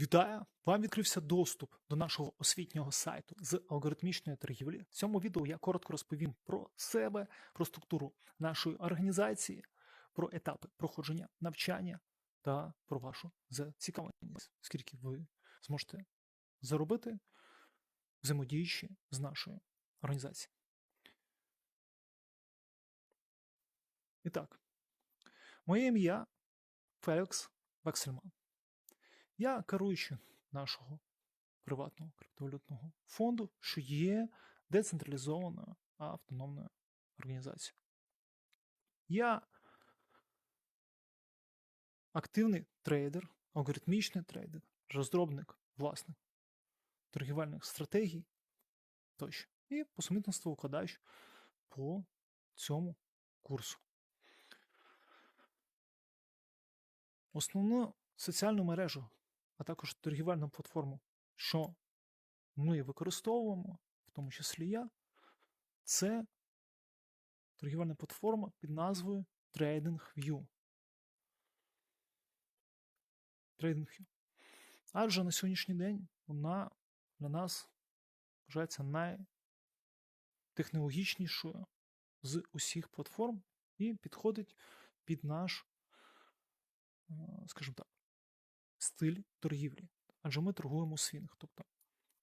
Вітаю! Вам відкрився доступ до нашого освітнього сайту з алгоритмічної торгівлі. В цьому відео я коротко розповім про себе, про структуру нашої організації, про етапи проходження навчання та про вашу зацікавленість, скільки ви зможете заробити, взаємодіючи з нашою організацією. І так, моє ім'я Фелікс Вексельман. Я керуючий нашого приватного криптовалютного фонду, що є децентралізованою автономною організацією. Я активний трейдер, алгоритмічний трейдер, розробник власних торгівельних стратегій тощо. І по сумісництву викладач по цьому курсу. Основну соціальну мережу а також торгівельну платформу, що ми використовуємо, в тому числі я, це торгівельна платформа під назвою TradingView. TradingView. Адже на сьогоднішній день вона для нас вважається найтехнологічнішою з усіх платформ і підходить під наш, скажімо так, стиль торгівлі. Адже ми торгуємо свінг, тобто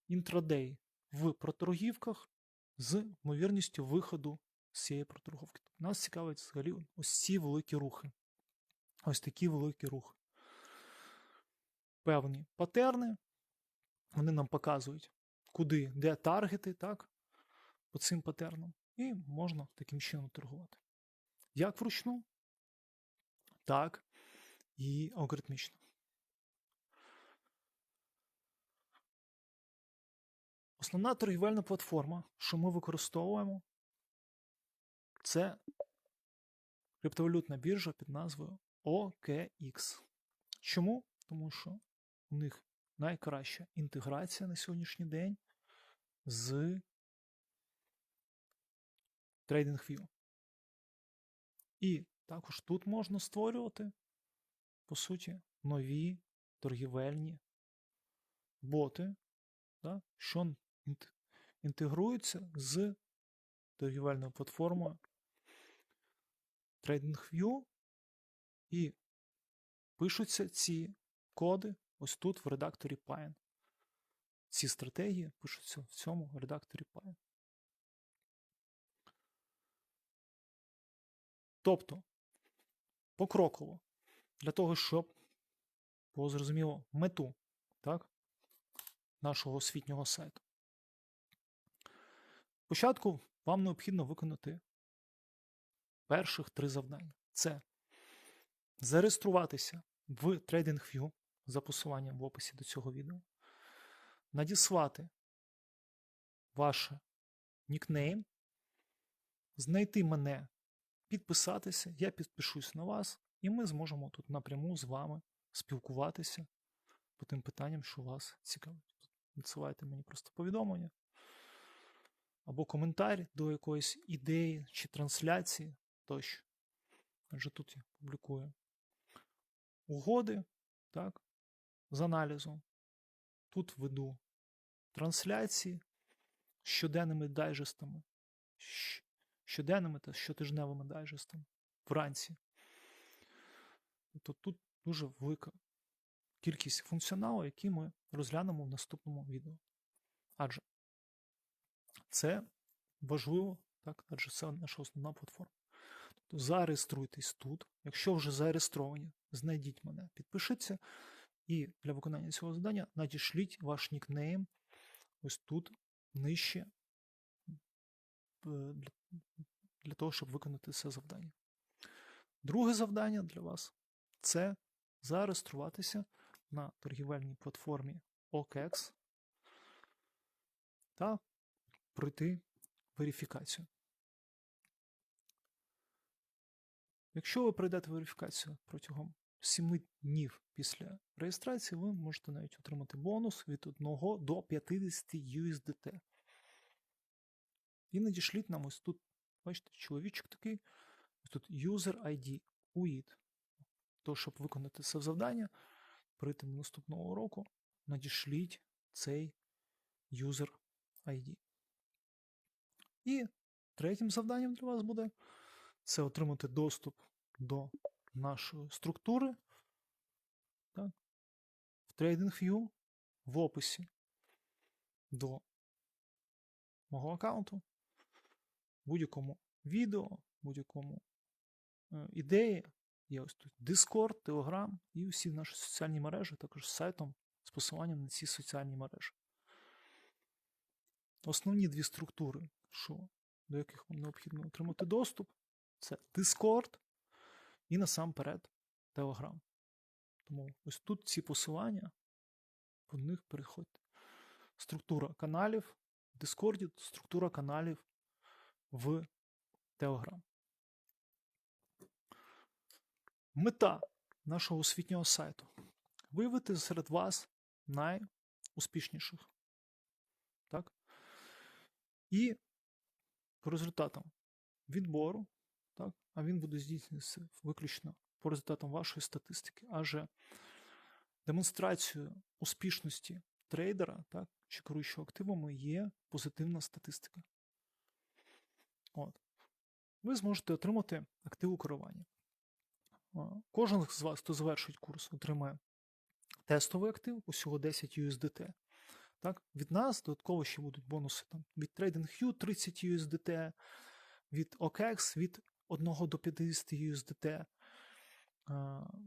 інтрадей в проторгівках з ймовірністю виходу з цієї проторговки. Тобто нас цікавить взагалі ось ці великі рухи. Ось такі великі рухи. Певні патерни. Вони нам показують, куди, де таргети, так, по цим патернам. І можна таким чином торгувати. Як вручну, так і алгоритмічно. Основна торгівельна платформа, що ми використовуємо, це криптовалютна біржа під назвою OKX. Чому? Тому що у них найкраща інтеграція на сьогоднішній день з TradingView. І також тут можна створювати, по суті, нові торгівельні боти, да, що інтегруються з торгівельною платформою TradingView і пишуться ці коди ось тут в редакторі Pine. Ці стратегії пишуться в цьому редакторі Pine. Тобто, покроково, для того, щоб було зрозуміло мету так, нашого освітнього сайту. Спочатку вам необхідно виконати перших три завдання. Це зареєструватися в TradingView за посиланням в описі до цього відео, надіслати ваш нікнейм, знайти мене, підписатися, я підпишусь на вас, і ми зможемо тут напряму з вами спілкуватися по тим питанням, що вас цікавить. Відсилайте мені просто повідомлення або коментар до якоїсь ідеї чи трансляції тощо. Адже тут я публікую угоди так, з аналізом. Тут веду трансляції щоденними дайджестами, щоденними та щотижневими дайджестами вранці. Тобто тут дуже велика кількість функціоналу, який ми розглянемо в наступному відео. Адже це важливо, так, адже це наша основна платформа. Тобто зареєструйтесь тут. Якщо вже зареєстровані, знайдіть мене, підпишіться, і для виконання цього завдання надішліть ваш нікнейм ось тут нижче е, для, того, щоб виконати це завдання. Друге завдання для вас це зареєструватися на торгівельній платформі OKEX та пройти верифікацію. Якщо ви пройдете верифікацію протягом 7 днів після реєстрації, ви можете навіть отримати бонус від 1 до 50 USDT. І надішліть нам ось тут, бачите, чоловічок такий, ось тут User ID UID. То, щоб виконати це завдання, прийти наступного року, надішліть цей user ID. І третім завданням для вас буде це отримати доступ до нашої структури так, в TradingView в описі до мого аккаунту, будь-якому відео, будь-якому е, ідеї. Є ось тут Discord, Telegram і всі наші соціальні мережі, також з сайтом з посиланням на ці соціальні мережі. Основні дві структури, що, до яких вам необхідно отримати доступ, це Discord і насамперед Telegram. Тому ось тут ці посилання, по них переходьте. Структура каналів в Discord, структура каналів в Telegram. Мета нашого освітнього сайту виявити серед вас найуспішніших. Так? І по результатам відбору, так, а він буде здійснюватися виключно по результатам вашої статистики, адже демонстрацією успішності трейдера, так, чи керуючого активами є позитивна статистика. От. Ви зможете отримати активу керування. Кожен з вас, хто завершить курс, отримає тестовий актив, усього 10 USDT. Так? Від нас додатково ще будуть бонуси там, від TradingView 30 USDT, від OKEX від 1 до 50 USDT.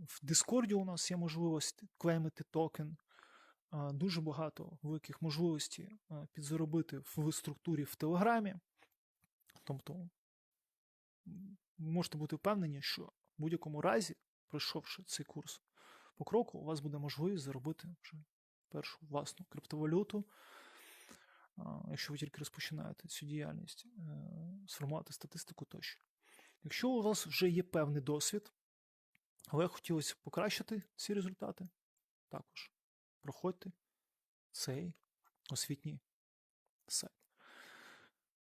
В Discord у нас є можливість клеймити токен. Дуже багато великих можливостей підзаробити в структурі в Телеграмі. Тобто, можете бути впевнені, що в будь-якому разі, пройшовши цей курс по кроку, у вас буде можливість заробити вже першу власну криптовалюту, якщо ви тільки розпочинаєте цю діяльність, е, сформувати статистику тощо. Якщо у вас вже є певний досвід, але хотілося покращити ці результати, також проходьте цей освітній сайт.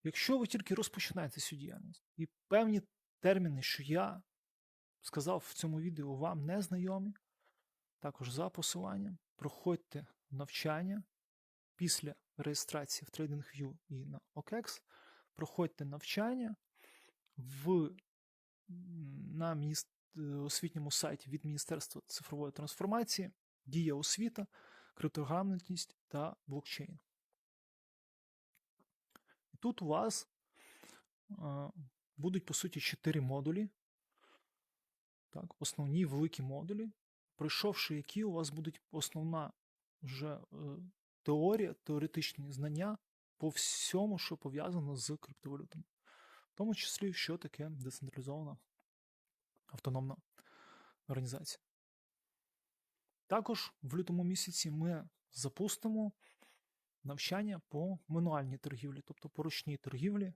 Якщо ви тільки розпочинаєте цю діяльність і певні терміни, що я сказав в цьому відео, вам не знайомі, також за посиланням проходьте навчання після реєстрації в TradingView і на OKEX, проходьте навчання в, на міністр, освітньому сайті від Міністерства цифрової трансформації, дія освіта, криптограмотність та блокчейн. Тут у вас а, будуть, по суті, чотири модулі. Так, Основні великі модулі, пройшовши які у вас будуть основна вже е, теорія, теоретичні знання по всьому, що пов'язано з криптовалютами. В тому числі, що таке децентралізована автономна організація. Також в лютому місяці ми запустимо навчання по мануальній торгівлі, тобто по ручній торгівлі,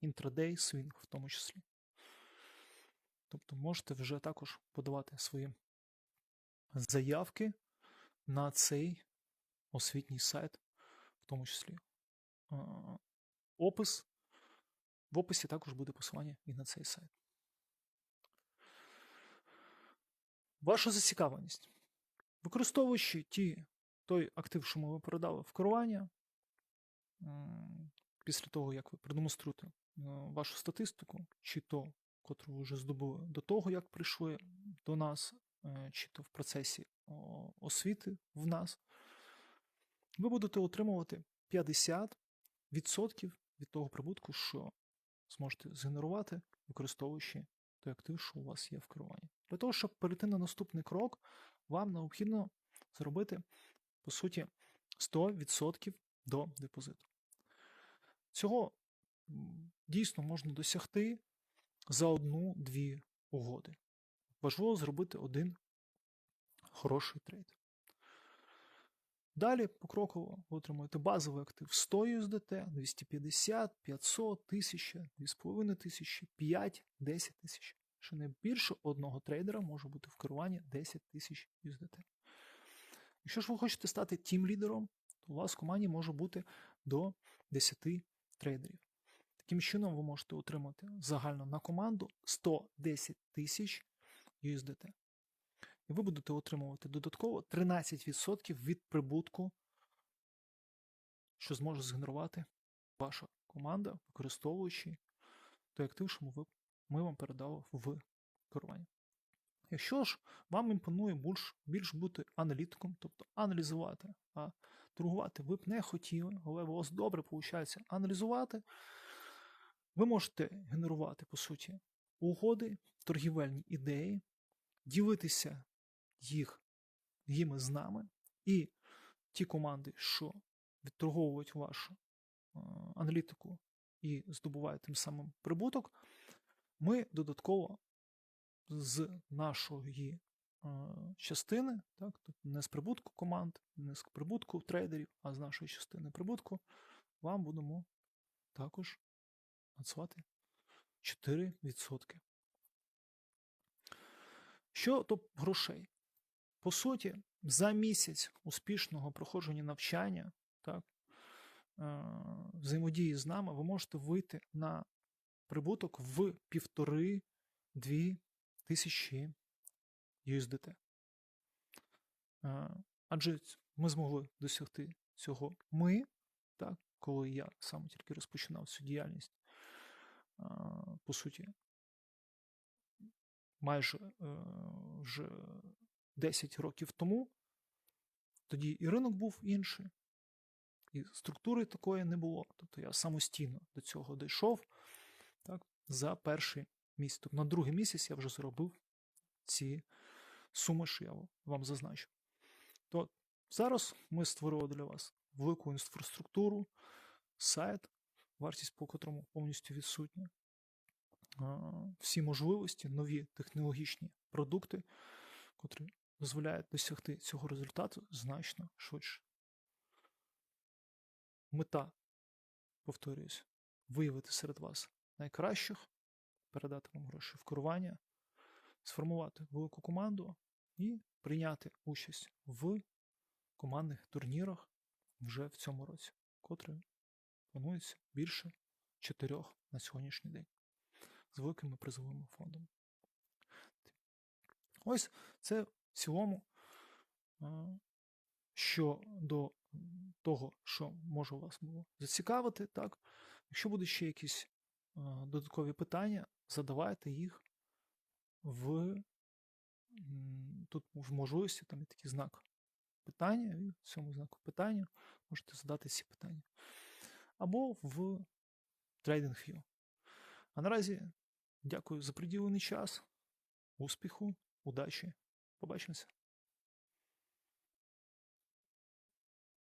інтрадей, свінг в тому числі. Тобто можете вже також подавати свої заявки на цей освітній сайт, в тому числі. Опис. В описі також буде посилання і на цей сайт. Ваша зацікавленість. Використовуючи ті, той актив, що ми ви передали в керування, після того, як ви продемонструєте вашу статистику, чи то, котру ви вже здобули до того, як прийшли до нас, е, чи то в процесі освіти в нас, ви будете отримувати 50% від того прибутку, що зможете згенерувати, використовуючи той актив, що у вас є в керуванні. Для того, щоб перейти на наступний крок, вам необхідно зробити, по суті, 100% до депозиту. Цього дійсно можна досягти за одну-дві угоди. Важливо зробити один хороший трейд. Далі покроково ви отримуєте базовий актив 100 USDT, 250, 500, 1000, 2500, 5, 10 тисяч. Що не більше одного трейдера може бути в керуванні 10 тисяч USDT. Якщо ж ви хочете стати тім-лідером, то у вас в команді може бути до 10 трейдерів. Таким чином, ви можете отримати загально на команду 110 тисяч USDT. і ви будете отримувати додатково 13% від прибутку, що зможе згенерувати ваша команда, використовуючи той актив, що ми, ми вам передали в керування. Якщо ж вам імпонує більш, більш бути аналітиком, тобто аналізувати, а торгувати ви б не хотіли, але у вас добре виходить аналізувати, ви можете генерувати, по суті, угоди, торгівельні ідеї, ділитися їх їми з нами, і ті команди, що відторговують вашу е, аналітику і здобувають тим самим прибуток, ми додатково з нашої е, частини, так, тобто не з прибутку команд, не з прибутку трейдерів, а з нашої частини прибутку, вам будемо також надсилати 4%. Що топ грошей? По суті, за місяць успішного проходження навчання, так, е, взаємодії з нами, ви можете вийти на прибуток в півтори-дві тисячі USDT. Е, Адже ми змогли досягти цього ми, так, коли я саме тільки розпочинав цю діяльність, е, по суті, майже е, вже 10 років тому, тоді і ринок був інший, і структури такої не було. Тобто я самостійно до цього дійшов так, за перший місяць. Тобто на другий місяць я вже заробив ці суми, що я вам зазначив. То зараз ми створили для вас велику інфраструктуру, сайт, вартість по котрому повністю відсутня. Всі можливості, нові технологічні продукти, котрі дозволяють досягти цього результату значно швидше. Мета, повторююсь, виявити серед вас найкращих, передати вам гроші в керування, сформувати велику команду і прийняти участь в командних турнірах вже в цьому році, котрі планується більше чотирьох на сьогоднішній день з великими призовими фондами. Ось це в цілому щодо того, що може вас було зацікавити, так. Якщо будуть ще якісь додаткові питання, задавайте їх в тут в можливості, там є такий знак питання, і в цьому знаку питання можете задати ці питання. Або в TradingView. А наразі дякую за приділений час, успіху, удачі. Побачимося.